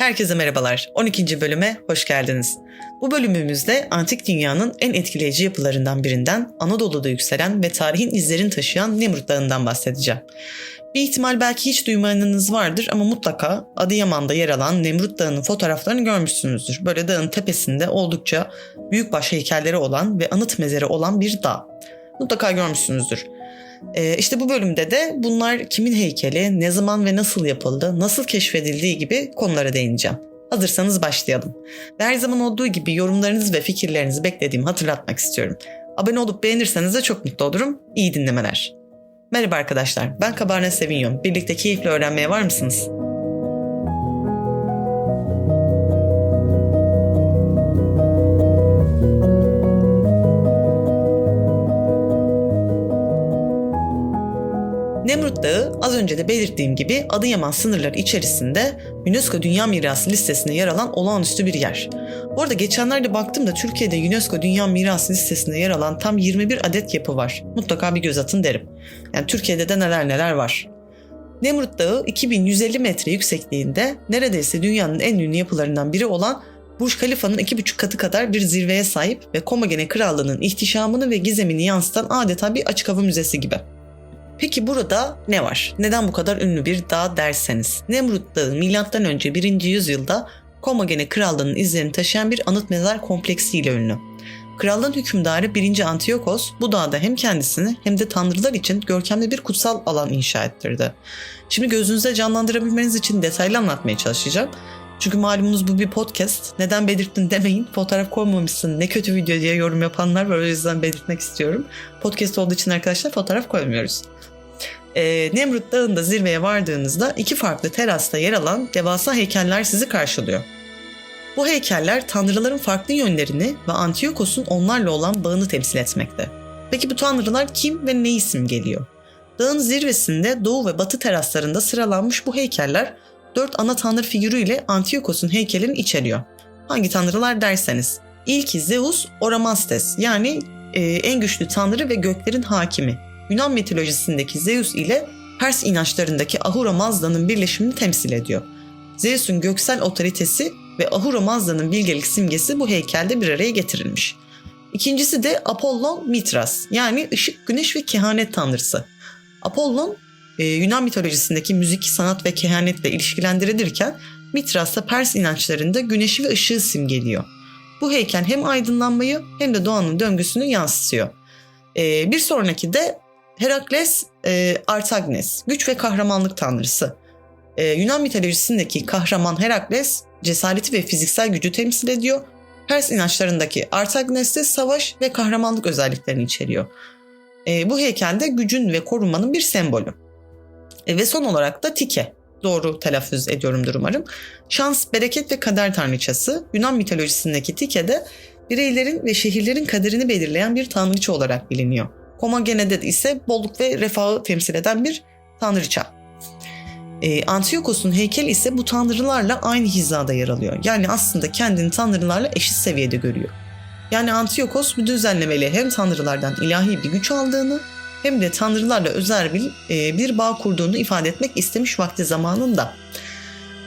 Herkese merhabalar. 12. bölüme hoş geldiniz. Bu bölümümüzde antik dünyanın en etkileyici yapılarından birinden Anadolu'da yükselen ve tarihin izlerini taşıyan Nemrut Dağı'ndan bahsedeceğim. Bir ihtimal belki hiç duymayanınız vardır ama mutlaka Adıyaman'da yer alan Nemrut Dağı'nın fotoğraflarını görmüşsünüzdür. Böyle dağın tepesinde oldukça büyükbaş heykelleri olan ve anıt mezarı olan bir dağ. Mutlaka görmüşsünüzdür. Ee, işte bu bölümde de bunlar kimin heykeli, ne zaman ve nasıl yapıldı, nasıl keşfedildiği gibi konulara değineceğim. Hazırsanız başlayalım. Ve her zaman olduğu gibi yorumlarınız ve fikirlerinizi beklediğimi hatırlatmak istiyorum. Abone olup beğenirseniz de çok mutlu olurum. İyi dinlemeler. Merhaba arkadaşlar, ben Cabernet Sauvignon. Birlikte keyifle öğrenmeye var mısınız? Dağı az önce de belirttiğim gibi Adıyaman sınırları içerisinde UNESCO Dünya Mirası listesine yer alan olağanüstü bir yer. Bu arada geçenlerde baktım da Türkiye'de UNESCO Dünya Mirası listesinde yer alan tam 21 adet yapı var. Mutlaka bir göz atın derim. Yani Türkiye'de de neler neler var. Nemrut Dağı 2150 metre yüksekliğinde neredeyse dünyanın en ünlü yapılarından biri olan Burj Khalifa'nın iki buçuk katı kadar bir zirveye sahip ve Komagene Krallığı'nın ihtişamını ve gizemini yansıtan adeta bir açık hava müzesi gibi. Peki burada ne var? Neden bu kadar ünlü bir dağ derseniz? Nemrut Dağı M.Ö. 1. yüzyılda Komagene Krallığı'nın izlerini taşıyan bir anıt mezar kompleksiyle ünlü. Krallığın hükümdarı 1. Antiyokos bu dağda hem kendisini hem de tanrılar için görkemli bir kutsal alan inşa ettirdi. Şimdi gözünüzde canlandırabilmeniz için detaylı anlatmaya çalışacağım. Çünkü malumunuz bu bir podcast. Neden belirttin demeyin. Fotoğraf koymamışsın ne kötü video diye yorum yapanlar var. O yüzden belirtmek istiyorum. Podcast olduğu için arkadaşlar fotoğraf koymuyoruz. Ee, Nemrut Dağı'nda zirveye vardığınızda iki farklı terasta yer alan devasa heykeller sizi karşılıyor. Bu heykeller tanrıların farklı yönlerini ve Antiyokos'un onlarla olan bağını temsil etmekte. Peki bu tanrılar kim ve ne isim geliyor? Dağın zirvesinde doğu ve batı teraslarında sıralanmış bu heykeller dört ana tanrı figürüyle Antiyokos'un heykelini içeriyor. Hangi tanrılar derseniz. İlki Zeus Oramastes yani e, en güçlü tanrı ve göklerin hakimi. Yunan mitolojisindeki Zeus ile Pers inançlarındaki Ahura Mazda'nın birleşimini temsil ediyor. Zeus'un göksel otoritesi ve Ahura Mazda'nın bilgelik simgesi bu heykelde bir araya getirilmiş. İkincisi de Apollon Mitras yani ışık, güneş ve kehanet tanrısı. Apollon e, Yunan mitolojisindeki müzik, sanat ve kehanetle ilişkilendirilirken Mitras da Pers inançlarında güneşi ve ışığı simgeliyor. Bu heykel hem aydınlanmayı hem de doğanın döngüsünü yansıtıyor. E, bir sonraki de Herakles e, Artagnes, güç ve kahramanlık tanrısı. E, Yunan mitolojisindeki kahraman Herakles cesareti ve fiziksel gücü temsil ediyor. Pers inançlarındaki Artagnes de savaş ve kahramanlık özelliklerini içeriyor. E, bu heykelde gücün ve korunmanın bir sembolü. E, ve son olarak da Tike. Doğru telaffuz ediyorumdur umarım. Şans, bereket ve kader tanrıçası. Yunan mitolojisindeki Tike de bireylerin ve şehirlerin kaderini belirleyen bir tanrıça olarak biliniyor. Komagene'de ise bolluk ve refahı temsil eden bir tanrıça. E, Antiyokos'un heykeli ise bu tanrılarla aynı hizada yer alıyor. Yani aslında kendini tanrılarla eşit seviyede görüyor. Yani Antiyokos bu düzenlemeyle hem tanrılardan ilahi bir güç aldığını hem de tanrılarla özel bir, e, bir bağ kurduğunu ifade etmek istemiş vakti zamanında.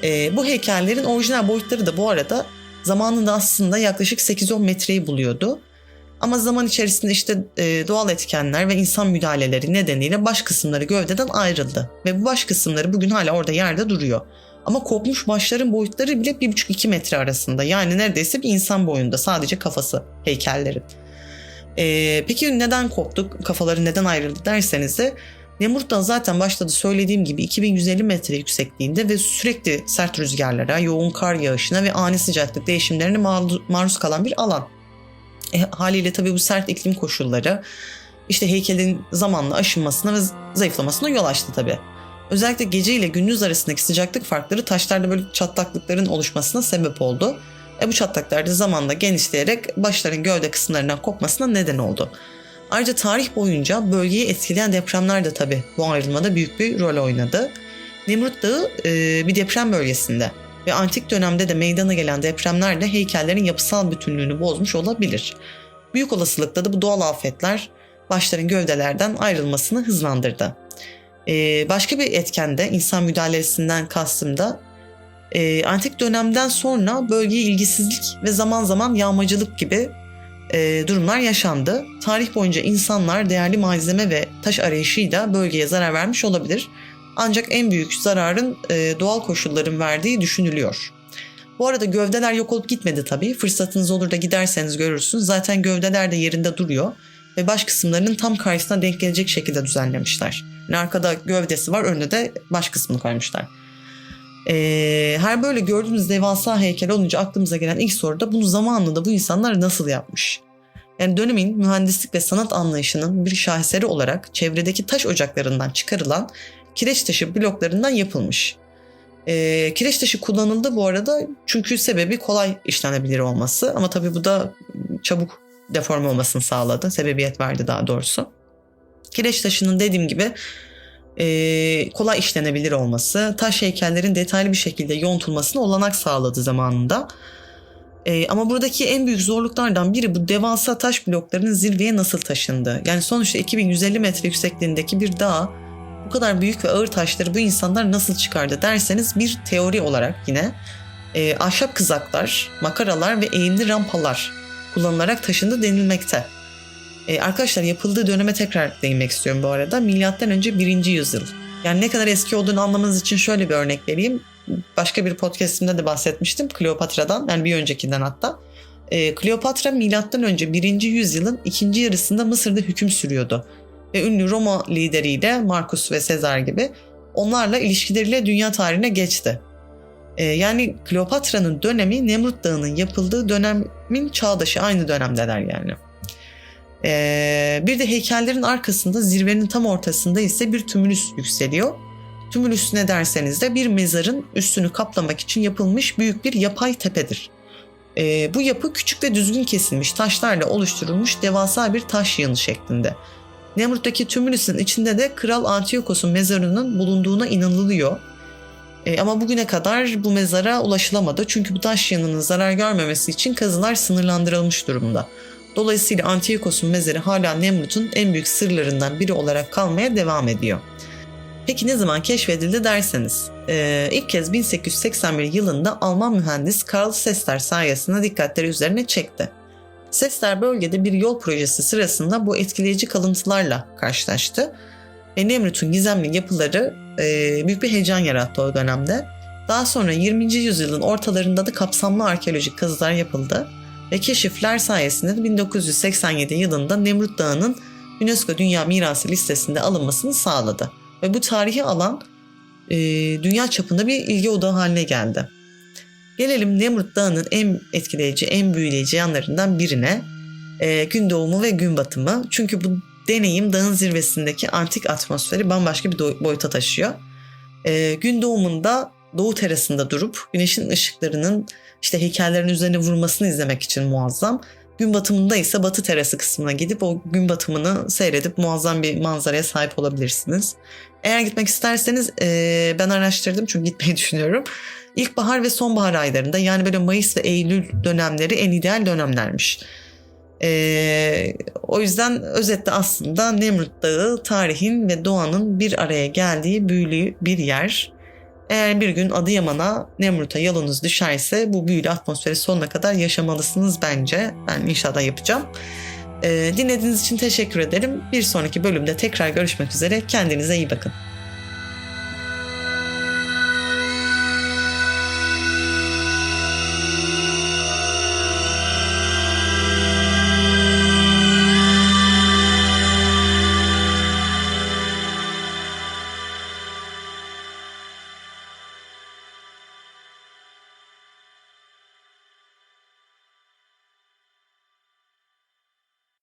E, bu heykellerin orijinal boyutları da bu arada zamanında aslında yaklaşık 8-10 metreyi buluyordu. Ama zaman içerisinde işte e, doğal etkenler ve insan müdahaleleri nedeniyle baş kısımları gövdeden ayrıldı. Ve bu baş kısımları bugün hala orada yerde duruyor. Ama kopmuş başların boyutları bile 1,5-2 metre arasında. Yani neredeyse bir insan boyunda sadece kafası heykellerin. E, peki neden koptuk, kafaları neden ayrıldı derseniz de Nemrut Dağı zaten başta da söylediğim gibi 2150 metre yüksekliğinde ve sürekli sert rüzgarlara, yoğun kar yağışına ve ani sıcaklık değişimlerine maruz kalan bir alan. E, haliyle tabii bu sert iklim koşulları işte heykelin zamanla aşınmasına ve zayıflamasına yol açtı tabii. Özellikle gece ile gündüz arasındaki sıcaklık farkları taşlarda böyle çatlaklıkların oluşmasına sebep oldu. E bu çatlaklar da zamanla genişleyerek başların gövde kısımlarından kopmasına neden oldu. Ayrıca tarih boyunca bölgeyi etkileyen depremler de tabii bu ayrılmada büyük bir rol oynadı. Nemrut Dağı e, bir deprem bölgesinde ve antik dönemde de meydana gelen depremler de heykellerin yapısal bütünlüğünü bozmuş olabilir. Büyük olasılıkla da bu doğal afetler başların gövdelerden ayrılmasını hızlandırdı. Ee, başka bir etken de insan müdahalesinden kastım da E, antik dönemden sonra bölgeye ilgisizlik ve zaman zaman yağmacılık gibi e, durumlar yaşandı. Tarih boyunca insanlar değerli malzeme ve taş arayışıyla bölgeye zarar vermiş olabilir. Ancak en büyük zararın e, doğal koşulların verdiği düşünülüyor. Bu arada gövdeler yok olup gitmedi tabii. Fırsatınız olur da giderseniz görürsünüz. Zaten gövdeler de yerinde duruyor ve baş kısımlarının tam karşısına denk gelecek şekilde düzenlemişler. Yani arkada gövdesi var, önüne de baş kısmını koymuşlar. Ee, her böyle gördüğümüz devasa heykel olunca aklımıza gelen ilk soru da bunu zamanında bu insanlar nasıl yapmış? Yani dönemin mühendislik ve sanat anlayışının bir şaheseri olarak çevredeki taş ocaklarından çıkarılan kireç taşı bloklarından yapılmış. E, kireç taşı kullanıldı bu arada çünkü sebebi kolay işlenebilir olması ama tabii bu da çabuk deforme olmasını sağladı. Sebebiyet verdi daha doğrusu. Kireç taşının dediğim gibi e, kolay işlenebilir olması, taş heykellerin detaylı bir şekilde yontulmasına olanak sağladı zamanında. E, ama buradaki en büyük zorluklardan biri bu devasa taş bloklarının zirveye nasıl taşındı. Yani sonuçta 2150 metre yüksekliğindeki bir dağ kadar büyük ve ağır taşları bu insanlar nasıl çıkardı derseniz bir teori olarak yine e, ahşap kızaklar, makaralar ve eğimli rampalar kullanılarak taşındı denilmekte. E, arkadaşlar yapıldığı döneme tekrar değinmek istiyorum bu arada. Milattan önce 1. yüzyıl. Yani ne kadar eski olduğunu anlamanız için şöyle bir örnek vereyim. Başka bir podcastimde de bahsetmiştim Kleopatra'dan yani bir öncekinden hatta. E, Kleopatra milattan önce 1. yüzyılın ikinci yarısında Mısır'da hüküm sürüyordu. Ve ünlü Roma lideriyle Marcus ve Sezar gibi onlarla ilişkileriyle dünya tarihine geçti. E, yani Kleopatra'nın dönemi Nemrut Dağı'nın yapıldığı dönemin çağdaşı aynı dönemdeler yani. E, bir de heykellerin arkasında zirvenin tam ortasında ise bir tümülüs yükseliyor. Tümülüs ne derseniz de bir mezarın üstünü kaplamak için yapılmış büyük bir yapay tepedir. E, bu yapı küçük ve düzgün kesilmiş taşlarla oluşturulmuş devasa bir taş yığını şeklinde. Nemrut'taki tümülüsün içinde de Kral Antiyokos'un mezarının bulunduğuna inanılıyor. E, ama bugüne kadar bu mezara ulaşılamadı çünkü bu taş yanının zarar görmemesi için kazılar sınırlandırılmış durumda. Dolayısıyla Antiochos'un mezarı hala Nemrut'un en büyük sırlarından biri olarak kalmaya devam ediyor. Peki ne zaman keşfedildi derseniz, e, ilk kez 1881 yılında Alman mühendis Karl Sester sayesinde dikkatleri üzerine çekti. Sester bölgede bir yol projesi sırasında bu etkileyici kalıntılarla karşılaştı ve Nemrut'un gizemli yapıları e, büyük bir heyecan yarattı o dönemde. Daha sonra 20. yüzyılın ortalarında da kapsamlı arkeolojik kazılar yapıldı ve keşifler sayesinde 1987 yılında Nemrut Dağı'nın UNESCO Dünya Mirası listesinde alınmasını sağladı. Ve bu tarihi alan e, dünya çapında bir ilgi odağı haline geldi. Gelelim Nemrut Dağı'nın en etkileyici, en büyüleyici yanlarından birine. E, gün doğumu ve gün batımı. Çünkü bu deneyim dağın zirvesindeki antik atmosferi bambaşka bir boyuta taşıyor. E, gün doğumunda doğu terasında durup güneşin ışıklarının işte heykellerin üzerine vurmasını izlemek için muazzam. Gün batımında ise batı terası kısmına gidip o gün batımını seyredip muazzam bir manzaraya sahip olabilirsiniz. Eğer gitmek isterseniz e, ben araştırdım çünkü gitmeyi düşünüyorum. İlkbahar ve sonbahar aylarında yani böyle Mayıs ve Eylül dönemleri en ideal dönemlermiş. Ee, o yüzden özetle aslında Nemrut Dağı tarihin ve doğanın bir araya geldiği büyülü bir yer. Eğer bir gün Adıyaman'a Nemrut'a yolunuz düşerse bu büyülü atmosferi sonuna kadar yaşamalısınız bence. Ben inşallah yapacağım. Ee, dinlediğiniz için teşekkür ederim. Bir sonraki bölümde tekrar görüşmek üzere. Kendinize iyi bakın.